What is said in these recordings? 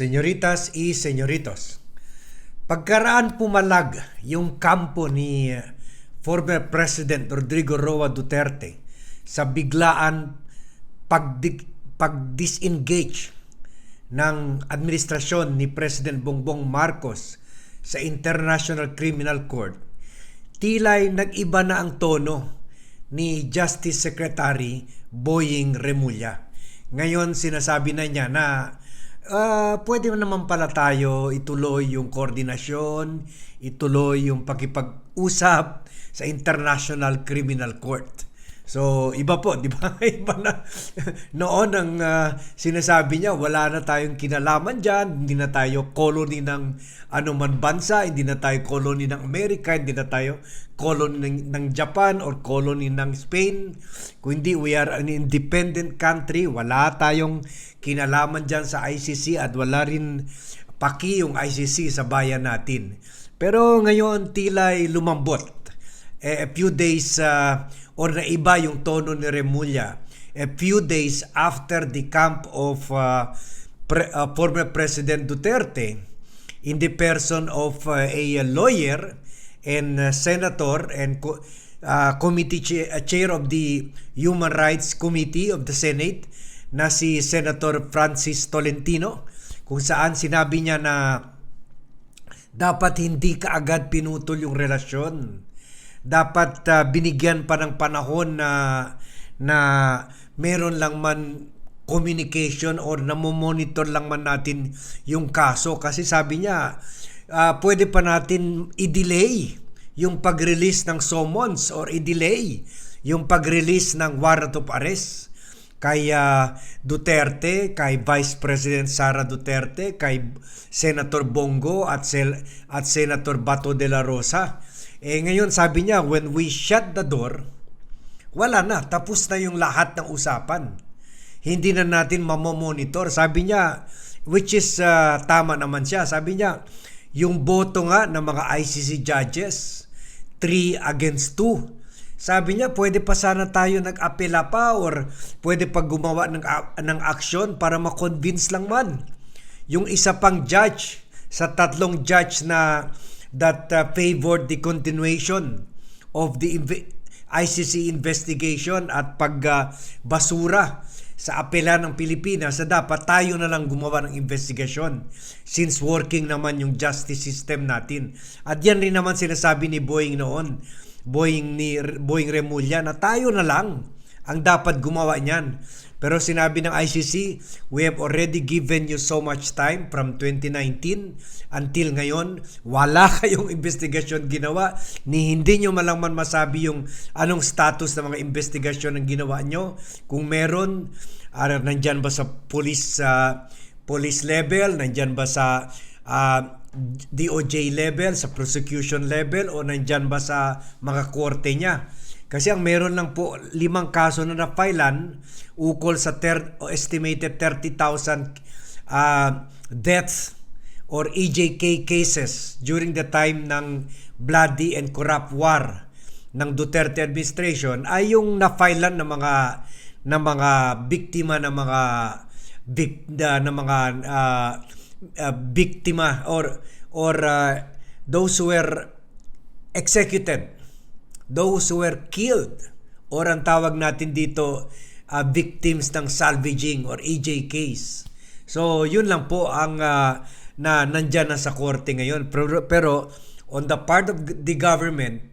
señoritas y señoritos. Pagkaraan pumalag yung kampo ni uh, former President Rodrigo Roa Duterte sa biglaan pagdi- pag-disengage ng administrasyon ni President Bongbong Marcos sa International Criminal Court, tila'y nag-iba na ang tono ni Justice Secretary Boying Remulla. Ngayon sinasabi na niya na ah, pwede naman pala tayo ituloy yung koordinasyon, ituloy yung pakipag-usap sa International Criminal Court. So, iba po, di ba? Iba na. Noon ang ah, sinasabi niya, wala na tayong kinalaman dyan, hindi na tayo colony ng anuman bansa, hindi na tayo colony ng Amerika, hindi na tayo colony ng, ng Japan or colony ng Spain. Kung hindi, we are an independent country, wala tayong kinalaman dyan sa ICC at wala rin paki yung ICC sa bayan natin. Pero ngayon, tila'y lumambot a few days uh, or naiba yung tono ni Remulla. A few days after the camp of uh, pre- uh, former President Duterte in the person of uh, a lawyer and uh, senator and co- uh, committee cha- uh, chair of the Human Rights Committee of the Senate na si Senator Francis Tolentino kung saan sinabi niya na dapat hindi kaagad pinutol yung relasyon dapat uh, binigyan pa ng panahon na na meron lang man communication or namomonitor lang man natin yung kaso kasi sabi niya uh, pwede pa natin i-delay yung pag-release ng summons or i-delay yung pag-release ng warrant of arrest kay uh, Duterte, kay Vice President Sara Duterte, kay Senator Bongo at, Sel- at Senator Bato de la Rosa. Eh ngayon sabi niya, when we shut the door, wala na, tapos na yung lahat ng usapan. Hindi na natin mamomonitor. Sabi niya, which is uh, tama naman siya. Sabi niya, yung boto nga ng mga ICC judges, 3 against 2. Sabi niya, pwede pa sana tayo nag-apela pa or pwede pa gumawa ng, ng aksyon para ma-convince lang man. Yung isa pang judge sa tatlong judge na that uh, favored the continuation of the inv- ICC investigation at pagbasura uh, sa apela ng Pilipinas sa dapat tayo na lang gumawa ng investigasyon since working naman yung justice system natin. At yan rin naman sinasabi ni Boeing noon, Boeing ni Boeing Remulla na tayo na lang ang dapat gumawa niyan. Pero sinabi ng ICC, we have already given you so much time from 2019 until ngayon. Wala kayong investigasyon ginawa. Ni hindi nyo malangman masabi yung anong status ng mga investigasyon ng ginawa nyo. Kung meron, uh, nandyan ba sa police, uh, police level, nandyan ba sa uh, DOJ level, sa prosecution level, o nandyan ba sa mga korte niya. Kasi ang meron lang po limang kaso na na-filean ukol sa ter- estimated 30,000 uh, deaths or EJK cases during the time ng bloody and corrupt war ng Duterte administration ay yung na-filean ng mga ng mga biktima ng mga bik, uh, ng mga uh, uh, biktima or or uh, those who were executed those who were killed or ang tawag natin dito uh, victims ng salvaging or EJ case. So yun lang po ang uh, na nandyan na sa korte ngayon. Pero, pero on the part of the government,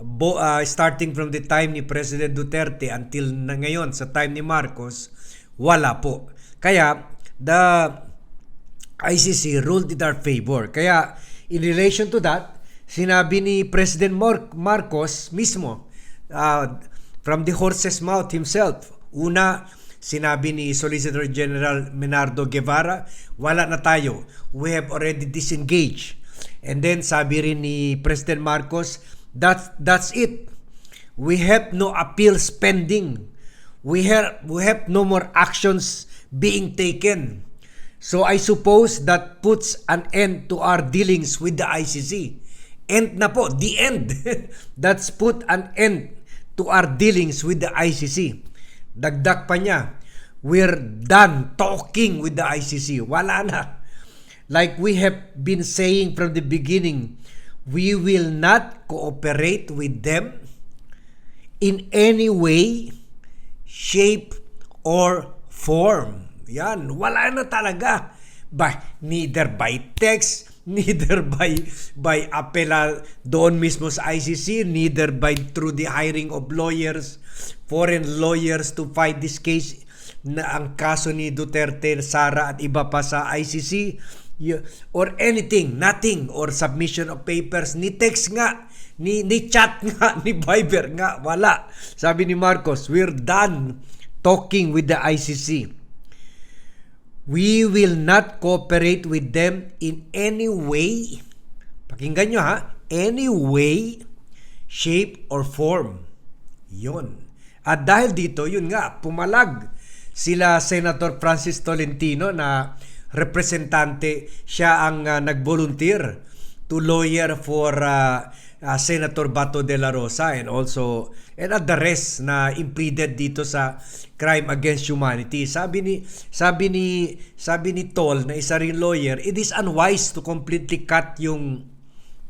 bo, uh, starting from the time ni President Duterte until na ngayon sa time ni Marcos, wala po. Kaya the ICC ruled in our favor. Kaya in relation to that, sinabi ni President Mar- Marcos mismo uh, from the horse's mouth himself. Una, sinabi ni Solicitor General Menardo Guevara, wala na tayo. We have already disengaged. And then sabi rin ni President Marcos, that's, that's it. We have no appeal spending. We have, we have no more actions being taken. So I suppose that puts an end to our dealings with the ICC. End na po, the end. That's put an end to our dealings with the ICC. Dagdag pa niya, we're done talking with the ICC. Wala na. Like we have been saying from the beginning, we will not cooperate with them in any way, shape, or form. Yan, wala na talaga. By, neither by text, neither by by apela doon mismo sa ICC, neither by through the hiring of lawyers, foreign lawyers to fight this case na ang kaso ni Duterte, Sara at iba pa sa ICC or anything, nothing or submission of papers, ni text nga, ni, ni chat nga, ni Viber nga, wala. Sabi ni Marcos, we're done talking with the ICC. We will not cooperate with them in any way. Pakinggan nyo ha. Any way, shape, or form. Yon. At dahil dito, yun nga, pumalag sila Senator Francis Tolentino na representante, siya ang uh, nag-volunteer to lawyer for uh, uh, Senator Bato de la Rosa and also and at the rest na impeded dito sa crime against humanity. Sabi ni sabi ni sabi ni Tol na isa ring lawyer, it is unwise to completely cut yung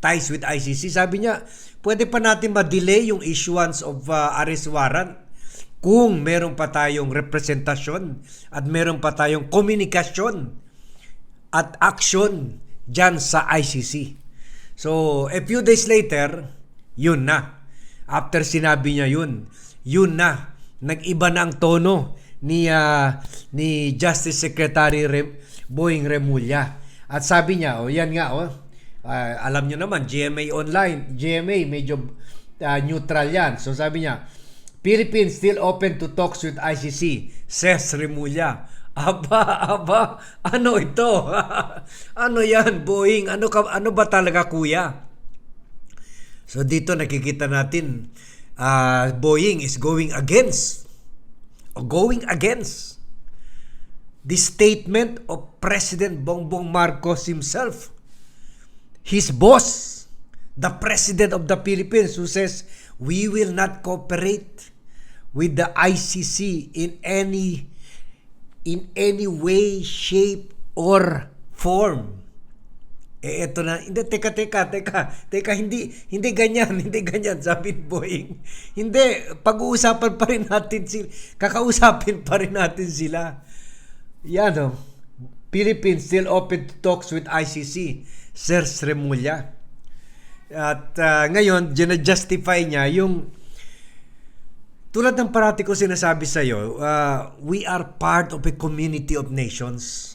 ties with ICC. Sabi niya, pwede pa natin ma-delay yung issuance of uh, arrest warrant kung meron pa tayong representasyon at meron pa tayong komunikasyon at action dyan sa ICC. So, a few days later, yun na. After sinabi niya yun, yun na. Nag-iba na ang tono ni uh, ni Justice Secretary Rem, Boying Remulla. At sabi niya, oh, yan nga, oh, uh, alam niyo naman, GMA online, GMA medyo uh, neutral yan. So sabi niya, Philippines still open to talks with ICC, says Remulla. Aba, aba, ano ito? ano yan, Boeing? Ano, ka, ano ba talaga, kuya? So dito nakikita natin, uh, Boeing is going against, or going against, the statement of President Bongbong Marcos himself. His boss, the President of the Philippines, who says, we will not cooperate with the ICC in any in any way, shape, or form. Eh, eto na, hindi, teka, teka, teka, teka, hindi, hindi ganyan, hindi ganyan, sabi ni Boeing. Hindi, pag-uusapan pa rin natin sila, kakausapin pa rin natin sila. Yan o, Philippines still open to talks with ICC, Sir Remulla. At uh, ngayon, justify niya yung tulad ng parati ko sinasabi sa iyo, uh, we are part of a community of nations.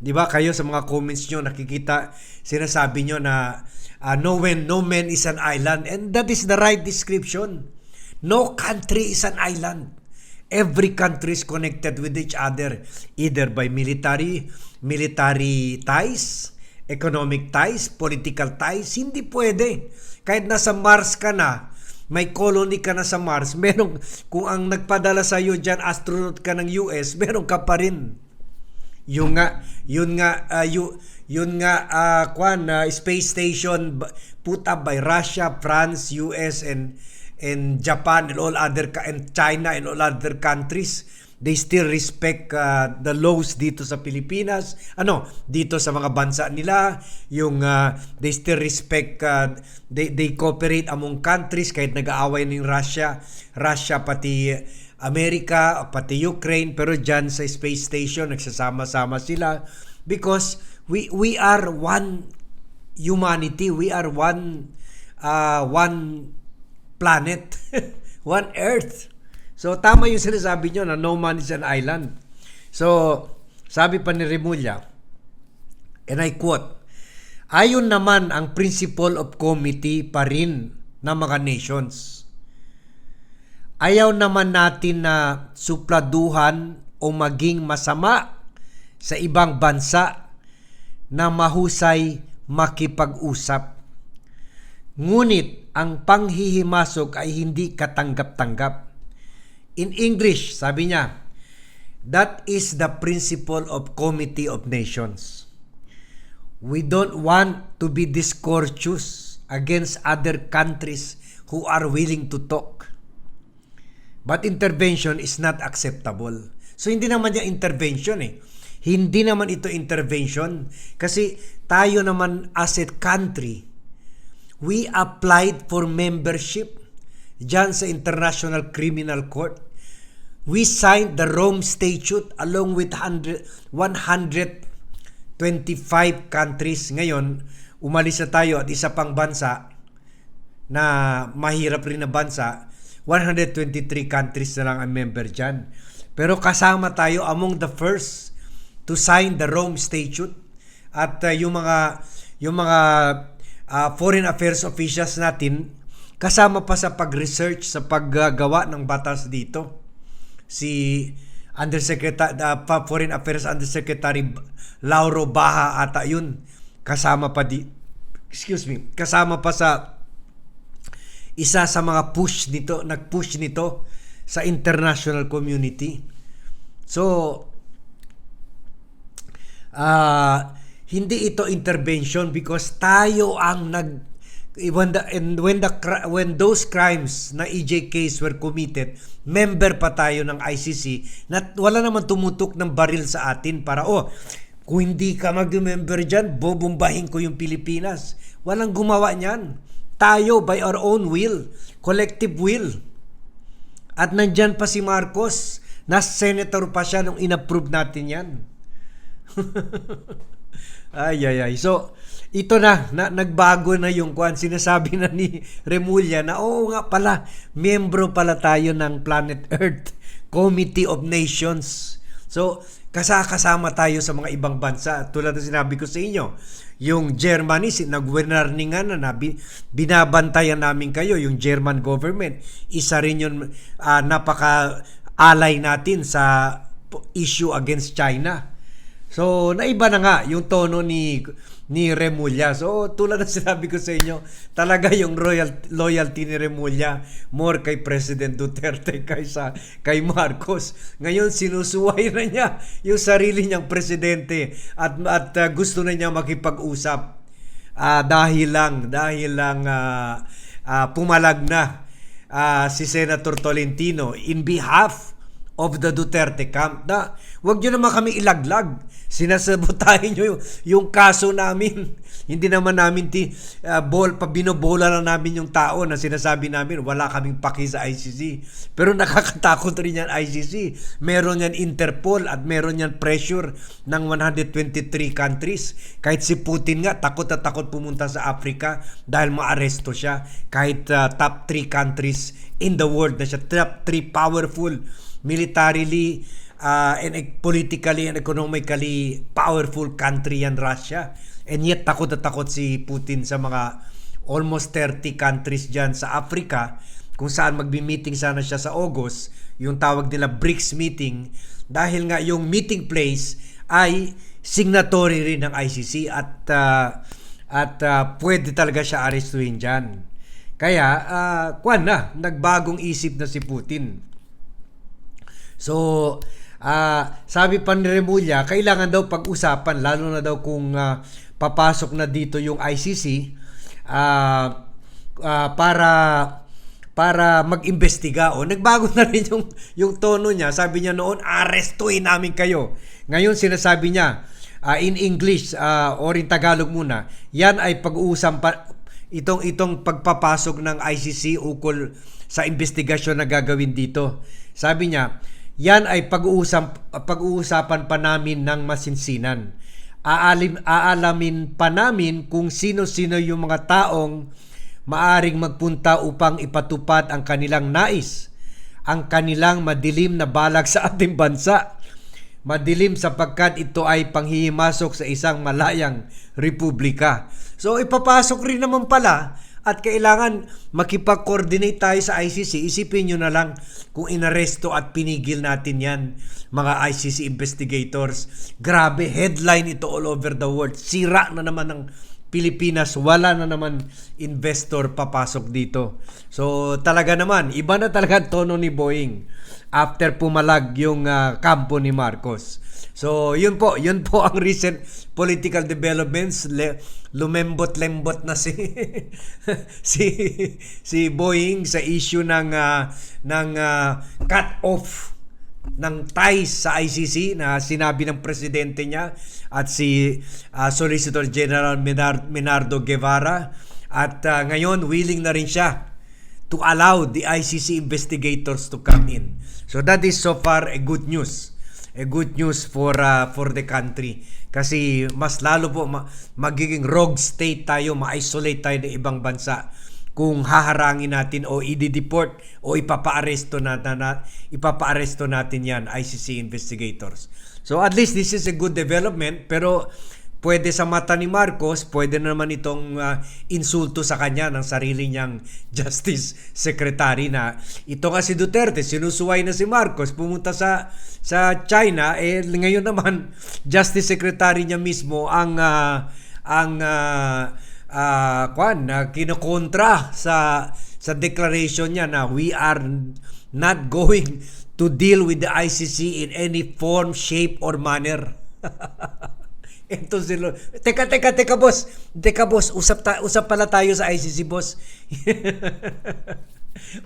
'Di ba? Kayo sa mga comments niyo nakikita sinasabi niyo na uh, no man no man is an island and that is the right description. No country is an island. Every country is connected with each other either by military military ties, economic ties, political ties. Hindi pwede. Kahit nasa Mars ka na, may colony ka na sa Mars, meron, kung ang nagpadala sa iyo diyan astronaut ka ng US, meron ka pa rin. Yung nga, yun nga, uh, yun, yun nga, uh, kwan, uh, space station put up by Russia, France, US, and and Japan and all other and China and all other countries they still respect uh, the laws dito sa Pilipinas. Ano dito sa mga bansa nila yung uh, they still respect uh, they they cooperate among countries kahit nag-aaway ng Russia Russia pati Amerika pati Ukraine pero diyan sa space station nagsasama-sama sila. Because we we are one humanity we are one uh, one planet one earth So tama yung sinasabi nyo na no man is an island. So sabi pa ni Remulla, and I quote, Ayon naman ang principle of committee pa rin ng mga nations. Ayaw naman natin na supladuhan o maging masama sa ibang bansa na mahusay makipag-usap. Ngunit ang panghihimasok ay hindi katanggap-tanggap In English, sabi niya, that is the principle of Committee of Nations. We don't want to be discourteous against other countries who are willing to talk. But intervention is not acceptable. So hindi naman niya intervention eh. Hindi naman ito intervention kasi tayo naman as a country, we applied for membership dyan sa International Criminal Court. We signed the Rome Statute along with 100, 125 countries. Ngayon, umalis na tayo at isa pang bansa na mahirap rin na bansa, 123 countries na lang ang member dyan. Pero kasama tayo among the first to sign the Rome Statute at uh, yung mga yung mga uh, foreign affairs officials natin kasama pa sa pag-research sa paggawa ng batas dito si Undersecretary uh, Foreign Affairs Undersecretary Lauro Baha ata yun. Kasama pa di excuse me kasama pa sa isa sa mga push nito nag-push nito sa international community. So uh, hindi ito intervention because tayo ang nag when the and when the when those crimes na EJ case were committed member pa tayo ng ICC na wala naman tumutok ng baril sa atin para oh kung hindi ka mag-member dyan, bobombahin ko yung Pilipinas. Walang gumawa niyan. Tayo, by our own will, collective will. At nandyan pa si Marcos, na senator pa siya nung inapprove natin yan. ay, ay, ay. So, ito na, na nagbago na yung kwan. Sinasabi na ni Remulla na, oo nga pala, miyembro pala tayo ng Planet Earth Committee of Nations. So, kasakasama tayo sa mga ibang bansa. Tulad ng sinabi ko sa inyo, yung Germany, nag-warningan na, na binabantayan namin kayo, yung German government. Isa rin yung uh, napaka-alay natin sa issue against China. So, naiba na nga yung tono ni ni Remulla. So, tulad ng sinabi ko sa inyo, talaga yung royal, loyalty ni Remulla more kay President Duterte kaysa kay Marcos. Ngayon, sinusuway na niya yung sarili niyang presidente at, at uh, gusto na niya makipag-usap. Uh, dahil lang, dahil lang uh, uh, pumalag na uh, si Senator Tolentino in behalf of the Duterte camp na wag nyo naman kami ilaglag. Sinasabotahin nyo yung, yung kaso namin. Hindi naman namin ti, uh, bol, pa binobola na namin yung tao na sinasabi namin wala kaming paki sa ICC. Pero nakakatakot rin yan ICC. Meron yan Interpol at meron yan pressure ng 123 countries. Kahit si Putin nga takot na takot pumunta sa Africa dahil maaresto siya. Kahit uh, top 3 countries in the world na siya. Top 3 powerful militarily uh, and politically and economically powerful country yan Russia. And yet takot na takot si Putin sa mga almost 30 countries dyan sa Africa kung saan magbi-meeting sana siya sa August, yung tawag nila BRICS meeting, dahil nga yung meeting place ay signatory rin ng ICC at uh, at uh, pwede talaga siya arestuhin dyan. Kaya, uh, kwan na, nagbagong isip na si Putin. So, uh, sabi pa ni Remulla, kailangan daw pag-usapan, lalo na daw kung uh, papasok na dito yung ICC, uh, uh, para para mag-imbestiga. O, nagbago na rin yung, yung tono niya. Sabi niya noon, arestuin namin kayo. Ngayon, sinasabi niya, uh, in English uh, or in Tagalog muna, yan ay pag-uusap pa, itong itong pagpapasok ng ICC ukol sa investigasyon na gagawin dito. Sabi niya, yan ay pag-uusap, pag-uusapan pa namin ng masinsinan. Aalim, aalamin pa namin kung sino-sino yung mga taong maaring magpunta upang ipatupad ang kanilang nais, ang kanilang madilim na balak sa ating bansa. Madilim sapagkat ito ay panghihimasok sa isang malayang republika. So ipapasok rin naman pala at kailangan makipag-coordinate tayo sa ICC. Isipin nyo na lang kung inaresto at pinigil natin yan, mga ICC investigators. Grabe, headline ito all over the world. Sira na naman ng Pilipinas, wala na naman investor papasok dito. So talaga naman, iba na talaga tono ni Boeing after pumalag yung uh, kampo ni Marcos. So, yun po, yun po ang recent political developments. Le, lumembot-lembot na si si si Boeing sa issue ng uh, ng uh, cut off ng ties sa ICC na sinabi ng presidente niya at si ah, Solicitor General Minar- Minardo Guevara at ah, ngayon willing na rin siya to allow the ICC investigators to come in. So that is so far a good news. A good news for uh, for the country kasi mas lalo po ma- magiging rogue state tayo, ma-isolate tayo ng ibang bansa kung haharangin natin o i-deport o ipapa-aresto na, na, na ipapa-aresto natin yan ICC investigators. So at least this is a good development pero pwede sa mata ni Marcos, pwede na naman itong ah, insulto sa kanya ng sarili niyang Justice Secretary na ito nga si Duterte, sinusuway na si Marcos, pumunta sa sa China, eh ngayon naman Justice Secretary niya mismo ang ah, ang ah, ah, kwan na kinokontra sa sa declaration niya na we are not going to deal with the ICC in any form, shape or manner. Ito sila. Teka, teka, teka, boss. Teka, boss. Usap, ta- usap pala tayo sa ICC, boss.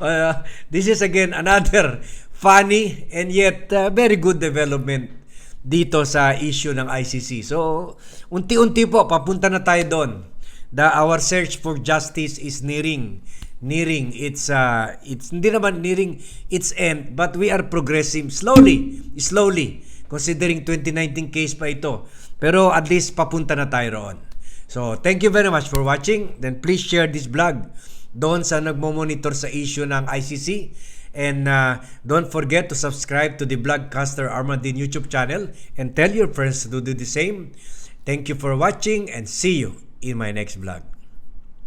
Uh, this is again another funny and yet uh, very good development dito sa issue ng ICC. So, unti-unti po, papunta na tayo doon. The, our search for justice is nearing nearing its uh, it's hindi naman nearing its end but we are progressing slowly slowly considering 2019 case pa ito pero at least papunta na tayo roon. So thank you very much for watching. Then please share this vlog doon sa nagmo-monitor sa issue ng ICC and uh, don't forget to subscribe to the Vlogcaster Armadin YouTube channel and tell your friends to do the same. Thank you for watching and see you in my next vlog